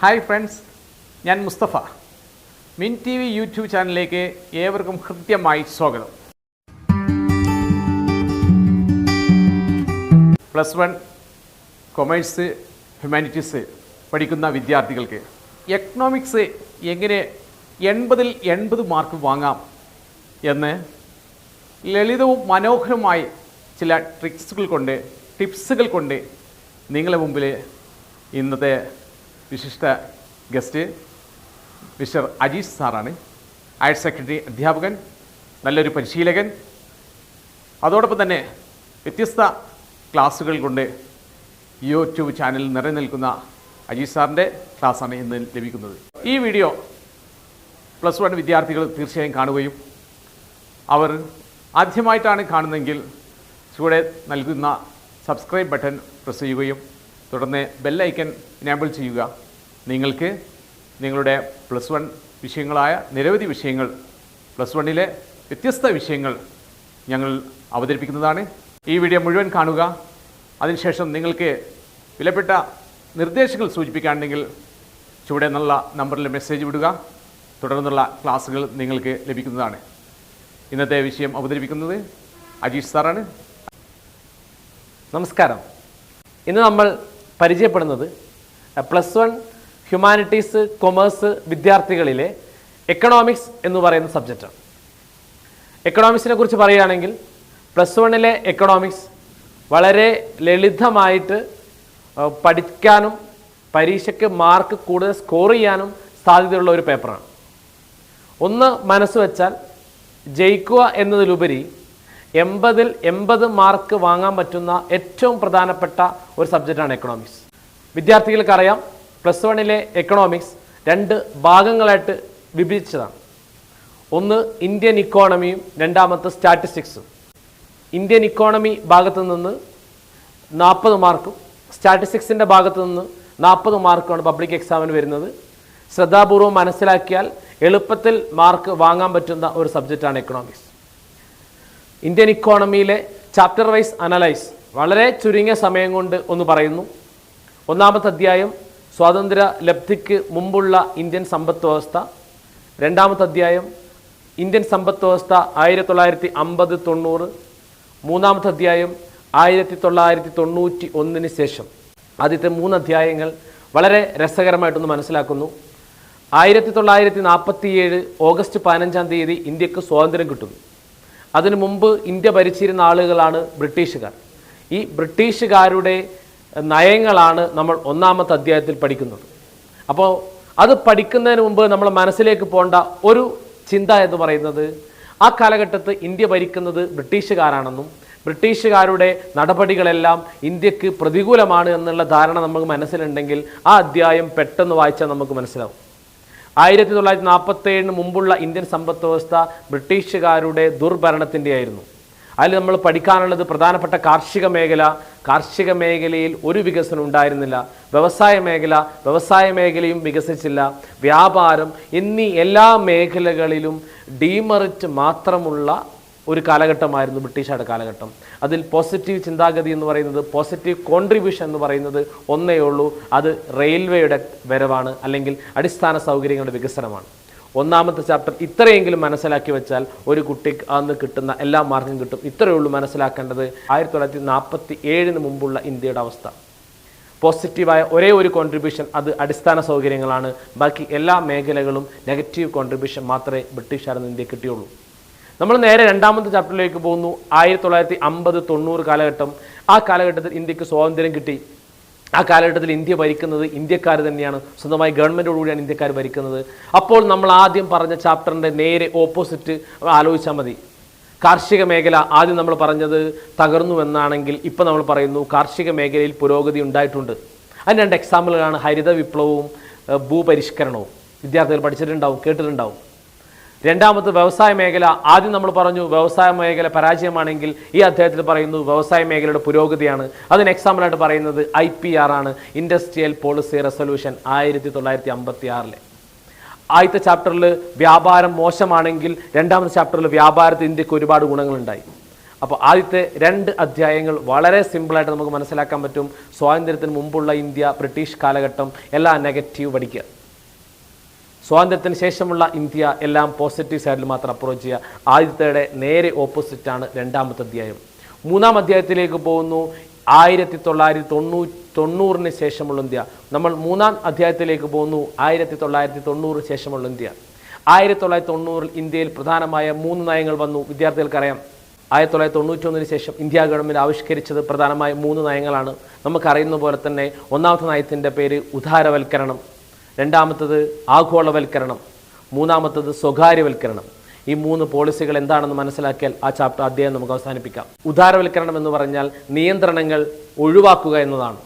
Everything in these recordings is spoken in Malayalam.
ഹായ് ഫ്രണ്ട്സ് ഞാൻ മുസ്തഫ. മിൻ ടി വി യൂട്യൂബ് ചാനലിലേക്ക് ഏവർക്കും ഹൃദ്യമായി സ്വാഗതം. പ്ലസ് വൺ കൊമേഴ്സ് ഹ്യൂമാനിറ്റീസ് പഠിക്കുന്ന വിദ്യാർത്ഥികൾക്ക് എക്കണോമിക്സ് എങ്ങനെ എൺപതിൽ എൺപത് മാർക്ക് വാങ്ങാം എന്ന് ലളിതവും മനോഹരമായി ചില ട്രിക്സുകൾ കൊണ്ട് ടിപ്സുകൾ കൊണ്ട് നിങ്ങളുടെ മുമ്പിൽ ഇന്നത്തെ വിശിഷ്ട ഗസ്റ്റ് മിസ്റ്റർ അജീഷ് സാറാണ്. ഹയർ സെക്കൻഡറി അധ്യാപകൻ നല്ലൊരു പരിശീലകൻ. അതോടൊപ്പം തന്നെ വ്യത്യസ്ത ക്ലാസ്സുകൾ കൊണ്ട് യൂട്യൂബ് ചാനലിൽ നിറഞ്ഞു അജീഷ് സാറിന്റെ ക്ലാസ്സാണ് ഇന്ന് ലഭിക്കുന്നത്. ഈ വീഡിയോ പ്ലസ് വൺ വിദ്യാർത്ഥികൾ തീർച്ചയായും കാണുകയും അവർ ആദ്യമായിട്ടാണ് കാണുന്നതെങ്കിൽ ചുവടെ നൽകുന്ന സബ്സ്ക്രൈബ് ബട്ടൺ പ്രസ് ചെയ്യുകയും തുടർന്ന് ബെല്ലൈക്കൻ ഇനാബിൾ ചെയ്യുക. നിങ്ങൾക്ക് നിങ്ങളുടെ പ്ലസ് വൺ വിഷയങ്ങളായ നിരവധി വിഷയങ്ങൾ പ്ലസ് വണ്ണിലെ വ്യത്യസ്ത വിഷയങ്ങൾ ഞങ്ങൾ അവതരിപ്പിക്കുന്നതാണ്. ഈ വീഡിയോ മുഴുവൻ കാണുക. അതിനുശേഷം നിങ്ങൾക്ക് വിലപ്പെട്ട നിർദ്ദേശങ്ങൾ സൂചിപ്പിക്കുകയാണെങ്കിൽ ചുവടെ നല്ല നമ്പറിൽ മെസ്സേജ് വിടുക. തുടർന്നുള്ള ക്ലാസ്സുകൾ നിങ്ങൾക്ക് ലഭിക്കുന്നതാണ്. ഇന്നത്തെ വിഷയം അവതരിപ്പിക്കുന്നത് അജീഷ് സാറാണ്. നമസ്കാരം. ഇന്ന് നമ്മൾ പരിചയപ്പെടുന്നത്. പ്ലസ് വൺ ഹ്യൂമാനിറ്റീസ് കൊമേഴ്സ് വിദ്യാർത്ഥികളിലെ എക്കണോമിക്സ് എന്ന് പറയുന്ന സബ്ജക്റ്റാണ്. എക്കണോമിക്സിനെ കുറിച്ച് പറയുകയാണെങ്കിൽ പ്ലസ് വണ്ണിലെ എക്കണോമിക്സ് വളരെ ലളിതമായിട്ട് പഠിക്കാനും പരീക്ഷയ്ക്ക് മാർക്ക് കൂടുതൽ സ്കോർ ചെയ്യാനും സാധ്യതയുള്ള ഒരു പേപ്പറാണ്. ഒന്ന് മനസ്സ് വെച്ചാൽ ജയിക്കുക എന്നതിലുപരി എൺപതിൽ എൺപത് മാർക്ക് വാങ്ങാൻ പറ്റുന്ന ഏറ്റവും പ്രധാനപ്പെട്ട ഒരു സബ്ജക്റ്റാണ് എക്കണോമിക്സ് വിദ്യാർത്ഥികൾക്കറിയാം പ്ലസ് വണ്ണിലെ എക്കണോമിക്സ് രണ്ട് ഭാഗങ്ങളായിട്ട് വിഭജിച്ചതാണ്. ഒന്ന് ഇന്ത്യൻ ഇക്കോണമിയും രണ്ടാമത്തെ സ്റ്റാറ്റിസ്റ്റിക്സും ഇന്ത്യൻ ഇക്കോണമി ഭാഗത്തു നിന്ന് നാൽപ്പത് മാർക്കും സ്റ്റാറ്റിസ്റ്റിക്സിന്റെ ഭാഗത്തു നിന്ന് നാൽപ്പത് മാർക്കുമാണ് പബ്ലിക് എക്സാമിന് വരുന്നത്. ശ്രദ്ധാപൂർവം മനസ്സിലാക്കിയാൽ എളുപ്പത്തിൽ മാർക്ക് വാങ്ങാൻ പറ്റുന്ന ഒരു സബ്ജക്റ്റാണ് എക്കണോമിക്സ് ഇന്ത്യൻ ഇക്കോണമിയിലെ ചാപ്റ്റർ വൈസ് അനലൈസ് വളരെ ചുരുങ്ങിയ സമയം കൊണ്ട് ഒന്ന് പറയുന്നു. ഒന്നാമത്തെ അധ്യായം സ്വാതന്ത്ര്യ ലബ്ധിക്ക് മുമ്പുള്ള ഇന്ത്യൻ സമ്പദ് വ്യവസ്ഥ. രണ്ടാമത്തെ അധ്യായം ഇന്ത്യൻ സമ്പദ് വ്യവസ്ഥ ആയിരത്തി തൊള്ളായിരത്തി അമ്പത് തൊണ്ണൂറ്. മൂന്നാമത്തെ അധ്യായം ആയിരത്തി തൊള്ളായിരത്തി തൊണ്ണൂറ്റി ഒന്നിന് ശേഷം. ആദ്യത്തെ മൂന്ന് അധ്യായങ്ങൾ വളരെ രസകരമായിട്ടൊന്ന് മനസ്സിലാക്കുന്നു. ആയിരത്തി തൊള്ളായിരത്തി നാൽപ്പത്തിയേഴ് ഓഗസ്റ്റ് പതിനഞ്ചാം തീയതി ഇന്ത്യയ്ക്ക് സ്വാതന്ത്ര്യം കിട്ടുന്നു. അതിനു മുമ്പ് ഇന്ത്യ ഭരിച്ചിരുന്ന ആളുകളാണ് ബ്രിട്ടീഷുകാർ. ഈ ബ്രിട്ടീഷുകാരുടെ നയങ്ങളാണ് നമ്മൾ ഒന്നാമത്തെ അധ്യായത്തിൽ പഠിക്കുന്നത്. അപ്പോൾ അത് പഠിക്കുന്നതിന് മുമ്പ് നമ്മൾ മനസ്സിലേക്ക് പോകേണ്ട ഒരു ചിന്ത എന്ന് പറയുന്നത് ആ കാലഘട്ടത്ത് ഇന്ത്യ ഭരിക്കുന്നത് ബ്രിട്ടീഷുകാരാണെന്നും ബ്രിട്ടീഷുകാരുടെ നടപടികളെല്ലാം ഇന്ത്യയ്ക്ക് പ്രതികൂലമാണ് എന്നുള്ള ധാരണ നമുക്ക് മനസ്സിലുണ്ടെങ്കിൽ ആ അധ്യായം പെട്ടെന്ന് വായിച്ചാൽ നമുക്ക് മനസ്സിലാവും. ആയിരത്തി തൊള്ളായിരത്തി നാൽപ്പത്തി ഏഴിന് മുമ്പുള്ള ഇന്ത്യൻ സമ്പദ് വ്യവസ്ഥ ബ്രിട്ടീഷുകാരുടെ ദുർഭരണത്തിന്റെ ആയിരുന്നു അതിൽ നമ്മൾ പഠിക്കാനുള്ളത് പ്രധാനപ്പെട്ട കാർഷിക മേഖല കാർഷിക മേഖലയിൽ ഒരു വികസനം ഉണ്ടായിരുന്നില്ല. വ്യവസായ മേഖല വ്യവസായ മേഖലയും വികസിച്ചില്ല. വ്യാപാരം എന്നീ എല്ലാ മേഖലകളിലും ഡീമറിറ്റ് മാത്രമുള്ള ഒരു കാലഘട്ടമായിരുന്നു ബ്രിട്ടീഷുകാരുടെ കാലഘട്ടം. അതിൽ പോസിറ്റീവ് ചിന്താഗതി എന്ന് പറയുന്നത് പോസിറ്റീവ് കോൺട്രിബ്യൂഷൻ എന്ന് പറയുന്നത് ഒന്നേ ഉള്ളൂ. അത് റെയിൽവേയുടെ വരവാണ് അല്ലെങ്കിൽ അടിസ്ഥാന സൗകര്യങ്ങളുടെ വികസനമാണ്. ഒന്നാമത്തെ ചാപ്റ്റർ ഇത്രയെങ്കിലും മനസ്സിലാക്കി വെച്ചാൽ ഒരു കുട്ടിക്ക് അന്ന് കിട്ടുന്ന എല്ലാ മാർക്കും കിട്ടും. ഇത്രയേ ഉള്ളൂ മനസ്സിലാക്കേണ്ടത്. ആയിരത്തി തൊള്ളായിരത്തി നാൽപ്പത്തി ഏഴിന് മുമ്പുള്ള ഇന്ത്യയുടെ അവസ്ഥ. പോസിറ്റീവായ ഒരേ ഒരു കോൺട്രിബ്യൂഷൻ അത് അടിസ്ഥാന സൗകര്യങ്ങളാണ്. ബാക്കി എല്ലാ മേഖലകളും നെഗറ്റീവ് കോൺട്രിബ്യൂഷൻ മാത്രമേ ബ്രിട്ടീഷുകാരിൽ നിന്ന് കിട്ടിയുള്ളൂ. നമ്മൾ നേരെ രണ്ടാമത്തെ ചാപ്റ്ററിലേക്ക് പോകുന്നു. ആയിരത്തി തൊള്ളായിരത്തി അമ്പത് തൊണ്ണൂറ് കാലഘട്ടം. ആ കാലഘട്ടത്തിൽ ഇന്ത്യയ്ക്ക് സ്വാതന്ത്ര്യം കിട്ടി. ആ കാലഘട്ടത്തിൽ ഇന്ത്യ ഭരിക്കുന്നത് ഇന്ത്യക്കാർ തന്നെയാണ്. സ്വന്തമായി ഗവൺമെന്റോടുകൂടിയാണ് ഇന്ത്യക്കാർ ഭരിക്കുന്നത്. അപ്പോൾ നമ്മൾ ആദ്യം പറഞ്ഞ ചാപ്റ്ററിന്റെ നേരെ ഓപ്പോസിറ്റ് ആലോചിച്ചാൽ മതി. കാർഷിക മേഖല ആദ്യം നമ്മൾ പറഞ്ഞത് തകർന്നു എന്നാണെങ്കിൽ ഇപ്പം നമ്മൾ പറയുന്നു കാർഷിക മേഖലയിൽ പുരോഗതി ഉണ്ടായിട്ടുണ്ട്. അതിന് രണ്ട് എക്സാമ്പിളുകളാണ് ഹരിത വിപ്ലവവും ഭൂപരിഷ്കരണവും. വിദ്യാർത്ഥികൾ പഠിച്ചിട്ടുണ്ടാവും കേട്ടിട്ടുണ്ടാവും. രണ്ടാമത് വ്യവസായ മേഖല. ആദ്യം നമ്മൾ പറഞ്ഞു വ്യവസായ മേഖല പരാജയമാണെങ്കിൽ ഈ അദ്ദേഹത്തിൽ പറയുന്നു വ്യവസായ മേഖലയുടെ പുരോഗതിയാണ്. അതിന് എക്സാമ്പിളായിട്ട് പറയുന്നത് ഐ പി ആർ ആണ്. ഇൻഡസ്ട്രിയൽ പോളിസി റെസൊല്യൂഷൻ ആയിരത്തി തൊള്ളായിരത്തി അമ്പത്തി ആറിലെ ആദ്യത്തെ ചാപ്റ്ററിൽ വ്യാപാരം മോശമാണെങ്കിൽ രണ്ടാമത്തെ ചാപ്റ്ററിൽ വ്യാപാരത്തിൽ ഇന്ത്യയ്ക്ക് ഒരുപാട് ഗുണങ്ങളുണ്ടായി. അപ്പോൾ ആദ്യത്തെ രണ്ട് അധ്യായങ്ങൾ വളരെ സിമ്പിളായിട്ട് നമുക്ക് മനസ്സിലാക്കാൻ പറ്റും. സ്വാതന്ത്ര്യത്തിന് മുമ്പുള്ള ഇന്ത്യ ബ്രിട്ടീഷ് കാലഘട്ടം എല്ലാ നെഗറ്റീവ് പഠിക്കുക. സ്വാതന്ത്ര്യത്തിന് ശേഷമുള്ള ഇന്ത്യ എല്ലാം പോസിറ്റീവ് സൈഡിൽ മാത്രം അപ്രോച്ച് ചെയ്യുക. ആദ്യത്തെ നേരെ ഓപ്പോസിറ്റാണ് രണ്ടാമത്തെ അധ്യായം. മൂന്നാം അധ്യായത്തിലേക്ക് പോകുന്നു. ആയിരത്തി തൊള്ളായിരത്തി തൊണ്ണൂ തൊണ്ണൂറിന് ശേഷമുള്ള ഇന്ത്യ. നമ്മൾ മൂന്നാം അധ്യായത്തിലേക്ക് പോകുന്നു. ആയിരത്തി തൊള്ളായിരത്തി തൊണ്ണൂറിന് ശേഷമുള്ള ഇന്ത്യ. ആയിരത്തി തൊള്ളായിരത്തി തൊണ്ണൂറിൽ ഇന്ത്യയിൽ പ്രധാനമായ മൂന്ന് നയങ്ങൾ വന്നു. വിദ്യാർത്ഥികൾക്കറിയാം. ആയിരത്തി തൊള്ളായിരത്തി തൊണ്ണൂറ്റൊന്നിന് ശേഷം ഇന്ത്യ ഗവൺമെന്റ് ആവിഷ്കരിച്ചത് പ്രധാനമായും മൂന്ന് നയങ്ങളാണ്. നമുക്കറിയുന്ന പോലെ തന്നെ ഒന്നാമത്തെ നയത്തിന്റെ പേര് ഉദാരവൽക്കരണം. രണ്ടാമത്തത് ആഗോളവൽക്കരണം. മൂന്നാമത്തത് സ്വകാര്യവൽക്കരണം. ഈ മൂന്ന് പോളിസികൾ എന്താണെന്ന് മനസ്സിലാക്കിയാൽ ആ ചാപ്റ്റർ അദ്ദേഹം നമുക്ക് അവസാനിപ്പിക്കാം. ഉദാരവൽക്കരണം എന്ന് പറഞ്ഞാൽ നിയന്ത്രണങ്ങൾ ഒഴിവാക്കുക എന്നതാണ്.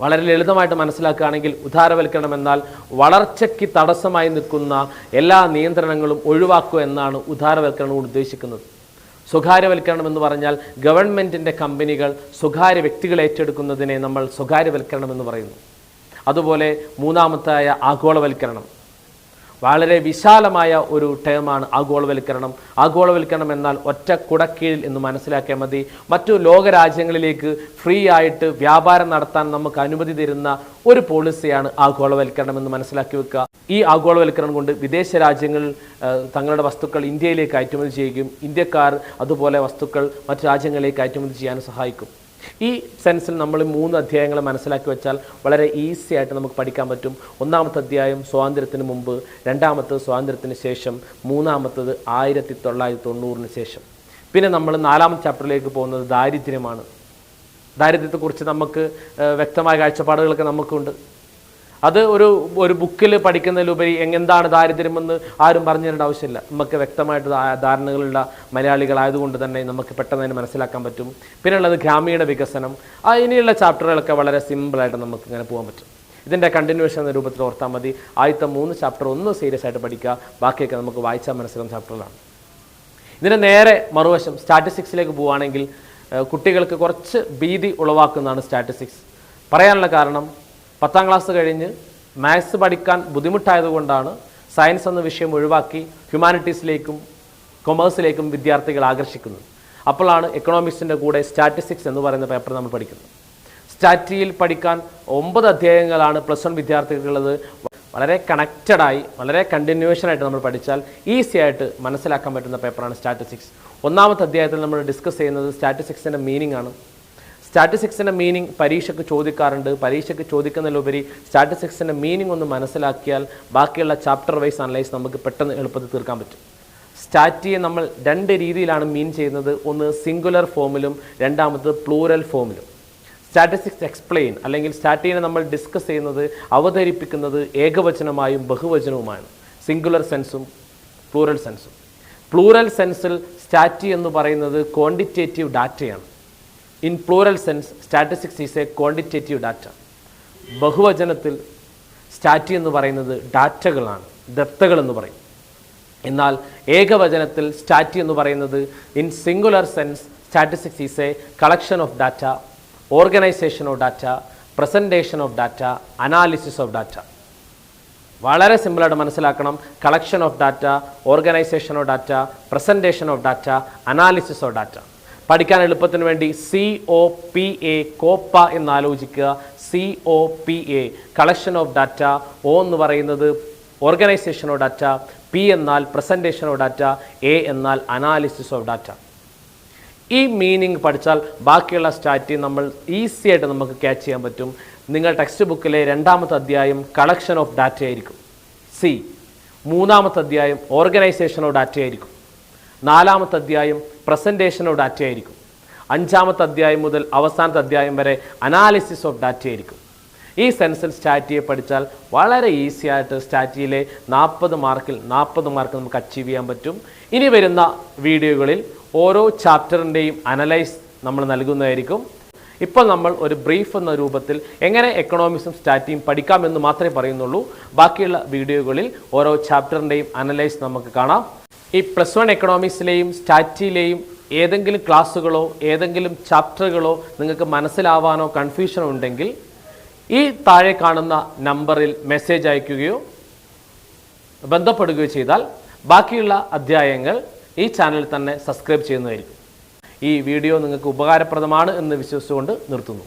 വളരെ ലളിതമായിട്ട് മനസ്സിലാക്കുകയാണെങ്കിൽ ഉദാരവൽക്കരണം എന്നാൽ വളർച്ചയ്ക്ക് തടസ്സമായി നിൽക്കുന്ന എല്ലാ നിയന്ത്രണങ്ങളും ഒഴിവാക്കുക എന്നാണ് ഉദാരവൽക്കരണം കൊണ്ട് ഉദ്ദേശിക്കുന്നത്. സ്വകാര്യവൽക്കരണം എന്ന് പറഞ്ഞാൽ ഗവൺമെന്റിന്റെ കമ്പനികൾ സ്വകാര്യ വ്യക്തികൾ ഏറ്റെടുക്കുന്നതിനെ നമ്മൾ സ്വകാര്യവൽക്കരണം എന്ന് പറയുന്നു. അതുപോലെ മൂന്നാമത്തായ ആഗോളവൽക്കരണം. വളരെ വിശാലമായ ഒരു ടേമാണ് ആഗോളവൽക്കരണം. ആഗോളവൽക്കരണം എന്നാൽ ഒറ്റ കുടക്കീഴിൽ എന്ന് മനസ്സിലാക്കിയാൽ മതി. മറ്റു ലോകരാജ്യങ്ങളിലേക്ക് ഫ്രീ ആയിട്ട് വ്യാപാരം നടത്താൻ നമുക്ക് അനുമതി തരുന്ന ഒരു പോളിസിയാണ് ആഗോളവൽക്കരണം എന്ന് മനസ്സിലാക്കി വെക്കുക. ഈ ആഗോളവൽക്കരണം കൊണ്ട് വിദേശ രാജ്യങ്ങൾ തങ്ങളുടെ വസ്തുക്കൾ ഇന്ത്യയിലേക്ക് കയറ്റുമതി ചെയ്യുകയും ഇന്ത്യക്കാർ അതുപോലെ വസ്തുക്കൾ മറ്റു രാജ്യങ്ങളിലേക്ക് കയറ്റുമതി ചെയ്യാൻ സഹായിക്കും. ഈ സെൻസിൽ നമ്മൾ മൂന്ന് അധ്യായങ്ങൾ മനസ്സിലാക്കി വെച്ചാൽ വളരെ ഈസി ആയിട്ട് നമുക്ക് പഠിക്കാൻ പറ്റും. ഒന്നാമത്തെ അധ്യായം സ്വാതന്ത്ര്യത്തിന് മുമ്പ് രണ്ടാമത്തത് സ്വാതന്ത്ര്യത്തിന് ശേഷം മൂന്നാമത്തത് ആയിരത്തി തൊള്ളായിരത്തി തൊണ്ണൂറിന് ശേഷം. പിന്നെ നമ്മൾ നാലാമത്തെ ചാപ്റ്ററിലേക്ക് പോകുന്നത് ദാരിദ്ര്യമാണ്. ദാരിദ്ര്യത്തെക്കുറിച്ച് നമുക്ക് വ്യക്തമായ കാഴ്ചപ്പാടുകളൊക്കെ നമുക്കുണ്ട്. അത് ഒരു ഒരു ബുക്കിൽ പഠിക്കുന്നതിലുപരി എന്താണ് ദാരിദ്ര്യമെന്ന് ആരും പറഞ്ഞു തരേണ്ട ആവശ്യമില്ല. നമുക്ക് വ്യക്തമായിട്ട് ധാരണകളുള്ള മലയാളികളായതുകൊണ്ട് തന്നെ നമുക്ക് പെട്ടെന്ന് തന്നെ മനസ്സിലാക്കാൻ പറ്റും. പിന്നെയുള്ളത് ഗ്രാമീണ വികസനം. ആ ഇനിയുള്ള ചാപ്റ്ററുകളൊക്കെ വളരെ സിമ്പിളായിട്ട് നമുക്ക് ഇങ്ങനെ പോകാൻ പറ്റും. ഇതിന്റെ കണ്ടിന്യൂഷൻ എന്ന രൂപത്തിൽ ഓർത്താൽ മതി. ആദ്യത്തെ മൂന്ന് ചാപ്റ്റർ ഒന്ന് സീരിയസ് ആയിട്ട് പഠിക്കുക. ബാക്കിയൊക്കെ നമുക്ക് വായിച്ചാൽ മനസ്സിലാകുന്ന ചാപ്റ്ററുകളാണ്. ഇതിന് നേരെ മറുവശം സ്റ്റാറ്റിസ്റ്റിക്സിലേക്ക് പോവുകയാണെങ്കിൽ കുട്ടികൾക്ക് കുറച്ച് ഭീതി ഉളവാക്കുന്നതാണ് സ്റ്റാറ്റിസ്റ്റിക്സ്. പറയാനുള്ള കാരണം പത്താം ക്ലാസ് കഴിഞ്ഞ് മാത്സ് പഠിക്കാൻ ബുദ്ധിമുട്ടായതുകൊണ്ടാണ് സയൻസ് എന്ന വിഷയം ഒഴിവാക്കി ഹ്യൂമാനിറ്റീസിലേക്കും കൊമേഴ്സിലേക്കും വിദ്യാർത്ഥികൾ ആകർഷിക്കുന്നത്. അപ്പോഴാണ് എക്കണോമിക്സിന്റെ കൂടെ സ്റ്റാറ്റിസ്റ്റിക്സ് എന്ന് പറയുന്ന പേപ്പർ നമ്മൾ പഠിക്കുന്നത്. സ്റ്റാറ്റിയിൽ പഠിക്കാൻ ഒമ്പത് അധ്യായങ്ങളാണ് പ്ലസ് വൺ വിദ്യാർത്ഥികളുള്ളത് വളരെ കണക്റ്റഡായി വളരെ കണ്ടിന്യൂഷൻ ആയിട്ട് നമ്മൾ പഠിച്ചാൽ ഈസി ആയിട്ട് മനസ്സിലാക്കാൻ പറ്റുന്ന പേപ്പറാണ് സ്റ്റാറ്റിസ്റ്റിക്സ് ഒന്നാമത്തെ അധ്യായത്തിൽ നമ്മൾ ഡിസ്കസ് ചെയ്യുന്നത് സ്റ്റാറ്റിസ്റ്റിക്സിന്റെ മീനിങ് ആണ്. സ്റ്റാറ്റിസ്റ്റിക്സിന്റെ മീനിങ് പരീക്ഷയ്ക്ക് ചോദിക്കാറുണ്ട്. പരീക്ഷയ്ക്ക് ചോദിക്കുന്നതിലുപരി സ്റ്റാറ്റിസ്റ്റിക്സിന്റെ മീനിങ് ഒന്ന് മനസ്സിലാക്കിയാൽ ബാക്കിയുള്ള ചാപ്റ്റർ വൈസ് അനലൈസ് നമുക്ക് പെട്ടെന്ന് എളുപ്പത്തിൽ തീർക്കാൻ പറ്റും. സ്റ്റാറ്റിയെ നമ്മൾ രണ്ട് രീതിയിലാണ് മീൻ ചെയ്യുന്നത്. ഒന്ന് സിംഗുലർ ഫോമിലും രണ്ടാമത് പ്ലൂറൽ ഫോമിലും സ്റ്റാറ്റിസ്റ്റിക്സ് എക്സ്പ്ലെയിൻ അല്ലെങ്കിൽ സ്റ്റാറ്റിനെ നമ്മൾ ഡിസ്കസ് ചെയ്യുന്നത് അവതരിപ്പിക്കുന്നത് ഏകവചനമായും ബഹുവചനവുമാണ്. സിംഗുലർ സെൻസും പ്ലൂറൽ സെൻസും പ്ലൂറൽ സെൻസിൽ സ്റ്റാറ്റി എന്ന് പറയുന്നത് ക്വാണ്ടിറ്റേറ്റീവ് ഡാറ്റയാണ് in plural sense statistics is a quantitative data ബഹുവചനത്തിൽ സ്റ്റാറ്റി എന്ന് പറയുന്നത് ഡാറ്റകളാണ് ദത്തകൾ എന്ന് പറയും. എന്നാൽ ഏകവചനത്തിൽ സ്റ്റാറ്റി എന്ന് പറയുന്നത് in singular sense statistics is a collection of data organisation of data presentation of data analysis of data വളരെ സിമ്പിളായിട്ട് മനസ്സിലാക്കണം. Collection of data organisation of data presentation of data analysis of data പഠിക്കാൻ എളുപ്പത്തിന് വേണ്ടി C O P A Copa എന്ന് ആലോചിക്കുക C O P A collection of data O എന്ന് പറയുന്നത് ഓർഗനൈസേഷൻ ഓഫ് ഡാറ്റ പി എന്നാൽ പ്രസന്റേഷൻ ഓഫ് ഡാറ്റ എ എന്നാൽ അനാലിസിസ് ഓഫ് ഡാറ്റ ഈ മീനിങ് പഠിച്ചാൽ ബാക്കിയുള്ള സ്റ്റാറ്റി നമ്മൾ ഈസി ആയിട്ട് നമുക്ക് ക്യാച്ച് ചെയ്യാൻ പറ്റും. നിങ്ങൾ ടെക്സ്റ്റ് ബുക്കിലെ രണ്ടാമത്തെ അധ്യായം കളക്ഷൻ ഓഫ് ഡാറ്റ ആയിരിക്കും. സി മൂന്നാമത്തെ അധ്യായം ഓർഗനൈസേഷൻ ഓഫ് ഡാറ്റ ആയിരിക്കും. നാലാമത്തെ അധ്യായം പ്രസന്റേഷനോട് ഓഫ് ഡാറ്റ ആയിരിക്കും അഞ്ചാമത്തെ അധ്യായം മുതൽ അവസാനത്തെ അധ്യായം വരെ അനാലിസിസ് ഓഫ് ഡാറ്റ ആയിരിക്കും ഈ സെൻസിൽ സ്റ്റാറ്റിയെ പഠിച്ചാൽ വളരെ ഈസി ആയിട്ട് സ്റ്റാറ്റിയിലെ നാൽപ്പത് മാർക്കിൽ നാൽപ്പത് മാർക്ക് നമുക്ക് അച്ചീവ് ചെയ്യാൻ പറ്റും. ഇനി വരുന്ന വീഡിയോകളിൽ ഓരോ ചാപ്റ്ററിന്റെയും അനലൈസ് നമ്മൾ നൽകുന്നതായിരിക്കും. ഇപ്പോൾ നമ്മൾ ഒരു ബ്രീഫ് എന്ന രൂപത്തിൽ എങ്ങനെ എക്കണോമിക്സും സ്റ്റാറ്റിയും പഠിക്കാമെന്ന് മാത്രമേ പറയുന്നുള്ളൂ. ബാക്കിയുള്ള വീഡിയോകളിൽ ഓരോ ചാപ്റ്ററിന്റെയും അനലൈസ് നമുക്ക് കാണാം. ഈ പ്ലസ് വൺ എക്കണോമിക്സിലെയും സ്റ്റാറ്റിയിലെയും ഏതെങ്കിലും ക്ലാസ്സുകളോ ഏതെങ്കിലും ചാപ്റ്ററുകളോ നിങ്ങൾക്ക് മനസ്സിലാവാനോ കൺഫ്യൂഷനോ ഉണ്ടെങ്കിൽ ഈ താഴെ കാണുന്ന നമ്പറിൽ മെസ്സേജ് അയക്കുകയോ ബന്ധപ്പെടുകയോ ചെയ്താൽ ബാക്കിയുള്ള അധ്യായങ്ങൾ ഈ ചാനലിൽ തന്നെ സബ്സ്ക്രൈബ് ചെയ്യുന്നതായിരിക്കും. ഈ വീഡിയോ നിങ്ങൾക്ക് ഉപകാരപ്രദമാണ് എന്ന് വിശ്വസിച്ചുകൊണ്ട് നിർത്തുന്നു.